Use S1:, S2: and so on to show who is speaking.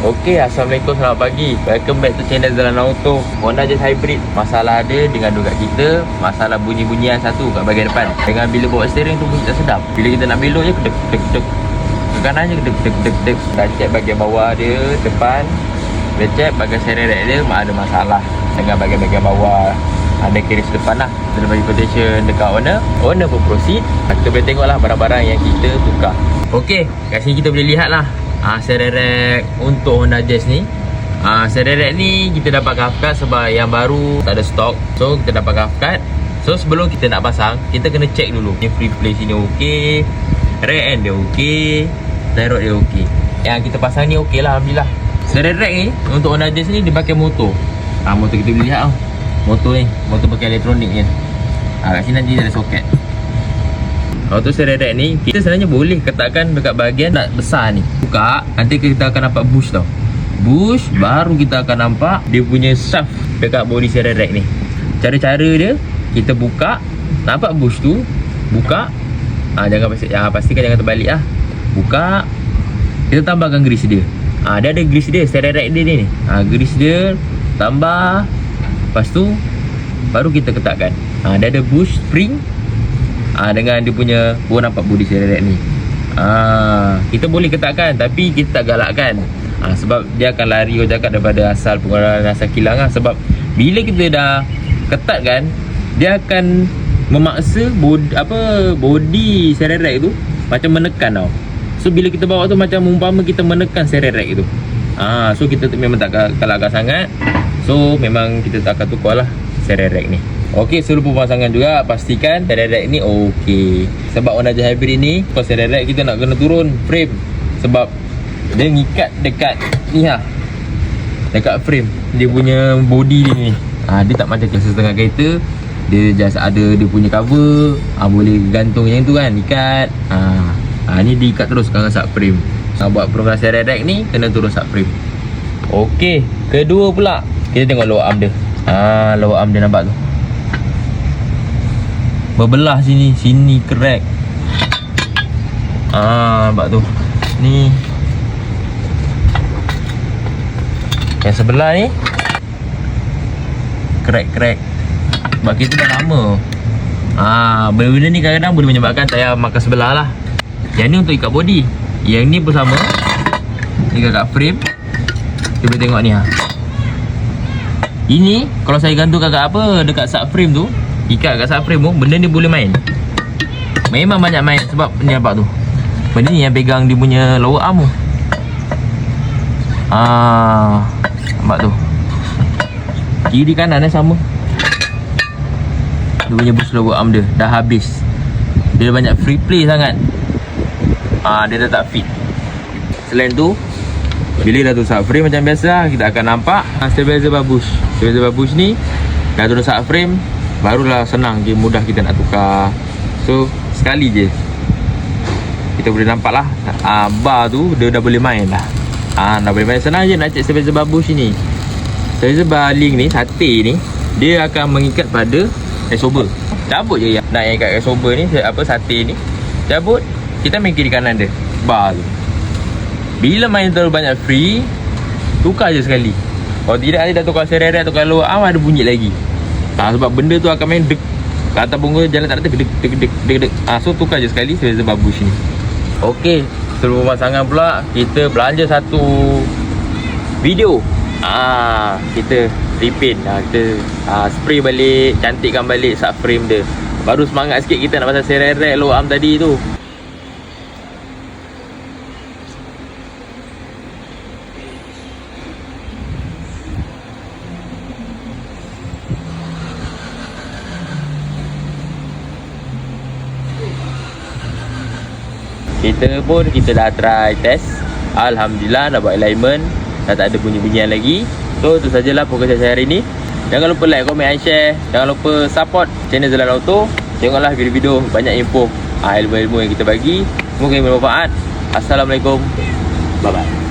S1: Okey, Assalamualaikum, selamat pagi. Welcome back to channel Zalan Auto. Honda Jazz Hybrid. Masalah ada dengan dogat kita Masalah bunyi-bunyian satu kat bahagian depan. Dengan bila bawa steering tu bunyi tak sedap. Bila kita nak belok je kedek kedek kedek. Ke kanan je kedek kedek kedek kedek. Dah check bahagian bawah dia, depan. Dah check bahagian sereret dia mak ada masalah Dengan bahagian-bahagian bawah. Ada kiris depan lah. Kita bagi quotation dekat owner. Owner pun proceed. Kita boleh tengok lah barang-barang yang kita tukar. Okey, kat sini kita boleh lihat lah ah, Sererek untuk Honda Jazz ni. Ah, Sererek ni kita dapat kafkat sebab yang baru tak ada stok So kita dapat kafkat So sebelum kita nak pasang Kita kena check dulu. Ni free play sini okey Rear end dia okey Tie rod dia okey. Yang kita pasang ni okey lah Alhamdulillah. Sererek ni untuk Honda Jazz ni dia pakai motor. Ah, Motor kita boleh lihat tau. Motor ni Motor pakai elektronik kan ah, Kat sini nanti ada soket Auto sereret ni Kita sebenarnya boleh ketatkan dekat bahagian tak besar ni. Buka Nanti kita akan nampak bush tau. Bush Baru kita akan nampak Dia punya shaft Dekat body sereret ni. Cara-cara dia Kita buka Nampak bush tu Buka. Ah, Jangan pasti, ah, pastikan jangan terbalik lah Buka Kita tambahkan grease dia. Ah, Dia ada grease dia Sereret dia ni. Ah, Grease dia Tambah Lepas tu Baru kita ketatkan. Ha, Dia ada bush spring ha, Dengan dia punya Oh nampak body sereret ni. Ha, Kita boleh ketatkan Tapi kita tak galakkan. Ha, Sebab dia akan lari Kau cakap daripada asal pengeluaran asal kilang lah Sebab Bila kita dah Ketatkan Dia akan Memaksa body, apa body sereret tu Macam menekan tau. So bila kita bawa tu Macam umpama kita menekan sereret tu. Ah, so kita memang tak galakkan sangat. So memang kita tak akan tukar lah Sererek ni. Okey sebelum pemasangan juga Pastikan Sererek ni okey. Sebab Honda Jazz Hybrid ni Kalau Sererek kita nak kena turun frame. Sebab Dia ngikat dekat Ni ha. Dekat frame. Dia punya body dia ni. Ha, Dia tak macam kelas setengah kereta. Dia just ada dia punya cover. Ha, Boleh gantung yang tu kan Ikat. Ha, ha, Ni diikat terus dengan subframe Nak buat program Sererek ni Kena turun subframe Okey Kedua pula kita tengok lower arm dia Ah, lower arm dia nampak tu. Berbelah sini Sini crack. Ah, nampak tu. Ni. Yang sebelah ni. Crack-crack Sebab kita dah lama. Ah, benda-benda ni kadang-kadang boleh menyebabkan tayar makan sebelah lah. Yang ni untuk ikat body. Yang ni pun sama Ni kat frame. Boleh tengok ni ha ini kalau saya gantung kat apa dekat subframe tu, ikat kat subframe tu, benda ni boleh main. Memang banyak main sebab ni nampak tu. Benda ni yang pegang dia punya lower arm tu. Ah, nampak tu. Kiri kanan dah sama. Dia punya boost lower arm dia dah habis. Dia banyak free play sangat. Ah, dia dah tak fit. Selain tu, bila dah tu subframe macam biasa Kita akan nampak. Ha, Stabilizer babush Stabilizer babush ni Dah turun subframe Barulah senang je Mudah kita nak tukar. So Sekali je. Kita boleh nampak lah ha, Bar tu Dia dah boleh main lah. Ha, Dah boleh main. Senang je nak check stabilizer babush ni Stabilizer bar link ni Sate ni Dia akan mengikat pada Resober Cabut je yang Nak yang ikat resober ni Apa sate ni. Cabut Kita main kiri kanan dia Bar tu bila main terlalu banyak free Tukar je sekali. Kalau tidak nanti dah tukar sereret Tukar lower arm ada bunyi lagi. Ha, Sebab benda tu akan main dek Kat atas bunga jalan tak ada dek dek dek dek dek. Ha, So tukar je sekali Sebab babush ni Okey Sebelum pemasangan pula Kita belanja satu Video. Ah, Kita repaint ha, Kita ha, spray balik Cantikkan balik subframe dia. Baru semangat sikit kita nak pasang lower arm tadi tu Kita pun kita dah try test. Alhamdulillah dah buat alignment. Dah tak ada bunyi-bunyian lagi. So itu sajalah program saya hari ni. Jangan lupa like, komen and share. Jangan lupa support channel Zalan Auto. Tengoklah video-video banyak info. Ah, Ilmu-ilmu yang kita bagi. Semoga yang bermanfaat. Assalamualaikum. Bye-bye